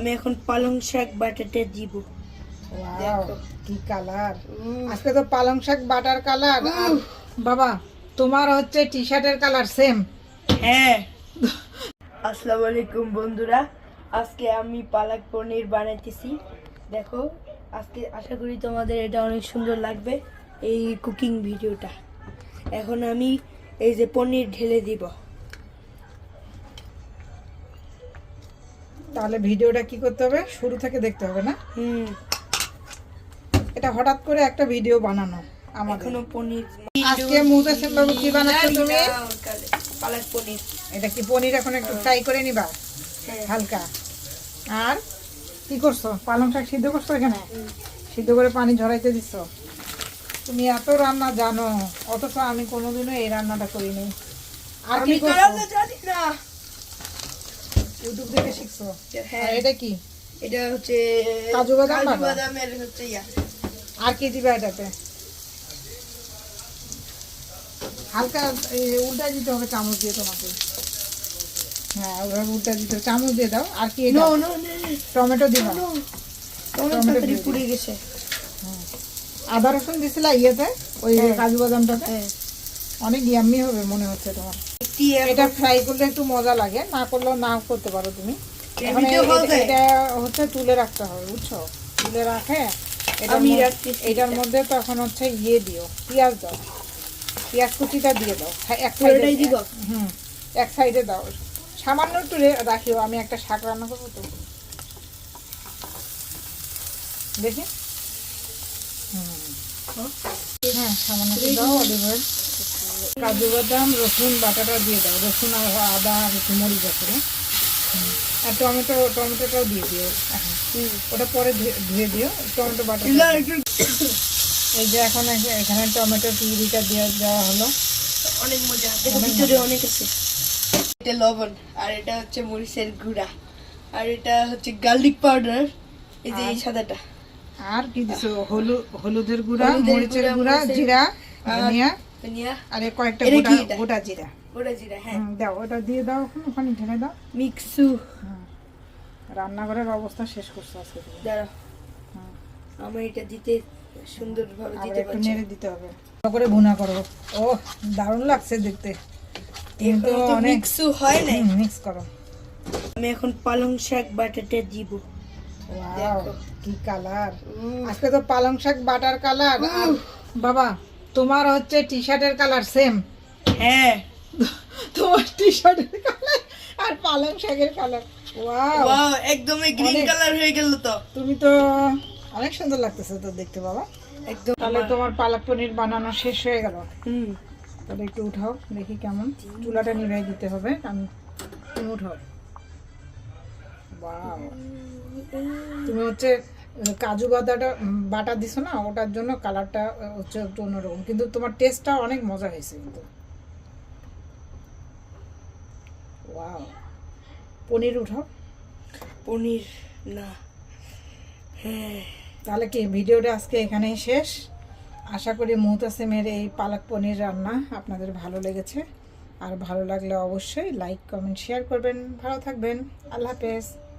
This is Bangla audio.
আমি এখন পালং শাক বাটাতে দিব। কি কালার আজকে তো পালং শাক বাটার কালার বাবা তোমার হচ্ছে টি শার্টের কালার সেম হ্যাঁ। আসসালামু আলাইকুম বন্ধুরা আজকে আমি পালক পনির বানাইতেছি। দেখো আজকে আশা করি তোমাদের এটা অনেক সুন্দর লাগবে এই কুকিং ভিডিওটা এখন আমি এই যে পনির ঢেলে দিব। তাহলে ভিডিওটা কি করতে হবে? শুরু থেকে দেখতে হবে না? হুম। এটা হঠাৎ করে একটা ভিডিও বানানো আমাদের। এখনও পনির আজকে মুহতাসিম বাবু কি বানাচ্ছো তুমি? পালক পনির। এটা কি পনির? এখন একটু ফ্রাই করে নিবা? হ্যাঁ। হালকা। আর কি করছ? পালং শাক সিদ্ধ করছ এখানে? সিদ্ধ করে পানি ঝরাইতে দিচ্ছ তুমি এত রান্না জানো অথচ আমি কোনোদিনও এই রান্নাটা করিনি। আর কি আমি করছ? জানি না। ইউটিউব দেখে শিখছো? হ্যাঁ। এটা কি? এটা হচ্ছে কাজু বাদাম কাজু বাদামের হচ্ছে ইয়া। আর কি দিবা এটাতে? হালকা উল্টা দিতে হবে চামচ দিয়ে তোমাকে। হ্যাঁ ওভাবে উল্টা দিতে। চামচ দিয়ে দাও। আর কি নো নো টমেটো দিবা? টমেটো পুড়ে গেছে। আদা রসুন দিছিলা ইয়েতে? ওই হ্যাঁ। কাজু বাদামটাতে? হ্যাঁ। অনেক ইয়াম্মি হবে মনে হচ্ছে তোমার। একটি এটা ফ্রাই করলে একটু মজা লাগে না করলেও নাও করতে পারো তুমি। এটা- হচ্ছে তুলে রাখতে হবে বুঝছ? তুলে রাখে এটার মধ্যে- তখন হচ্ছে ইয়ে দিও পেঁয়াজ দাও। পেঁয়াজ কুচিটা দিয়ে দাও। হ্যাঁ, এক সাইডে হুম এক সাইডে দাও। সামান্য একটু রাখিও আমি একটা শাক রান্না করব তো। দেখি। হুম। হ্যাঁ সামান্য দাও অলিভ অয়েল কাজু বাদাম রসুন বাটাটা দিয়ে দাও। রসুন আর আদা একটু মরিচ করে আর টমেটো টমেটোটাও দিয়ে দিও ওটা পরে ধুয়ে- দিও। টমেটো বাটা এই যে এখন এখানে টমেটো পিউরিটা দিয়ে দেওয়া হলো। অনেক মজা। এটা ভিতরে অনেক আছে। এটা লবণ আর এটা হচ্ছে মরিচের গুঁড়া। আর এটা হচ্ছে গার্লিক পাউডার। এই যে এই সাদাটা। আর কি দিছো? হলুদ হলুদের গুঁড়া মরিচের গুঁড়া, জিরা ধনিয়া? আর কয়েকটা গোটা গোটা জিরা। ওটা জিরা হ্যাঁ। দাও ওটা দিয়ে দাও ওখানে ঢেলে দাও। মিক্সু। রান্নাঘরের অবস্থা শেষ করছ আজকে এটা দিতে সুন্দরভাবে দিতে পারছি। নেড়ে দিতে হবে। ভালো করে ভুনা করো ও দারুণ লাগছে দেখতে। কিন্তু অনেক মিক্সু হয় না মিক্স করো। আমি এখন পালং শাক বাটাতে দিব। কি কালার। আজকে তো পালং শাক বাটার কালার। বাবা তোমার হচ্ছে টি শার্টের কালার সেম। হ্যাঁ। তোমার টি শার্টের কালার আর পালং শাকের কালার। ওয়াও। ওয়াও একদমই গ্রিন কালার হয়ে গেল তো। তুমি তো অনেক সুন্দর লাগতেছে তো দেখতে বাবা। একদম তাহলে তোমার পালক পনির বানানো শেষ হয়ে গেল। হুম। তাহলে একটু উঠাও দেখি কেমন। চুলাটা নিভাই দিতে হবে আমি তুমি উঠাও। Wow. তুমি হচ্ছে কাজু বাদাটা বাটা দিছো না ওটার জন্য কালারটা হচ্ছে একটু অন্যরকম। কিন্তু তোমার টেস্টটা অনেক মজা হয়েছে কিন্তু। ওয়াও পনির উঠাও। পনির না। হ্যাঁ। তাহলে কি ভিডিওটা আজকে এখানেই শেষ? আশা করি মুহতাসিমের এই পালক পনির রান্না আপনাদের ভালো লেগেছে। আর ভালো লাগলে অবশ্যই লাইক কমেন্ট শেয়ার করবেন। ভালো থাকবেন। আল্লাহ হাফেজ।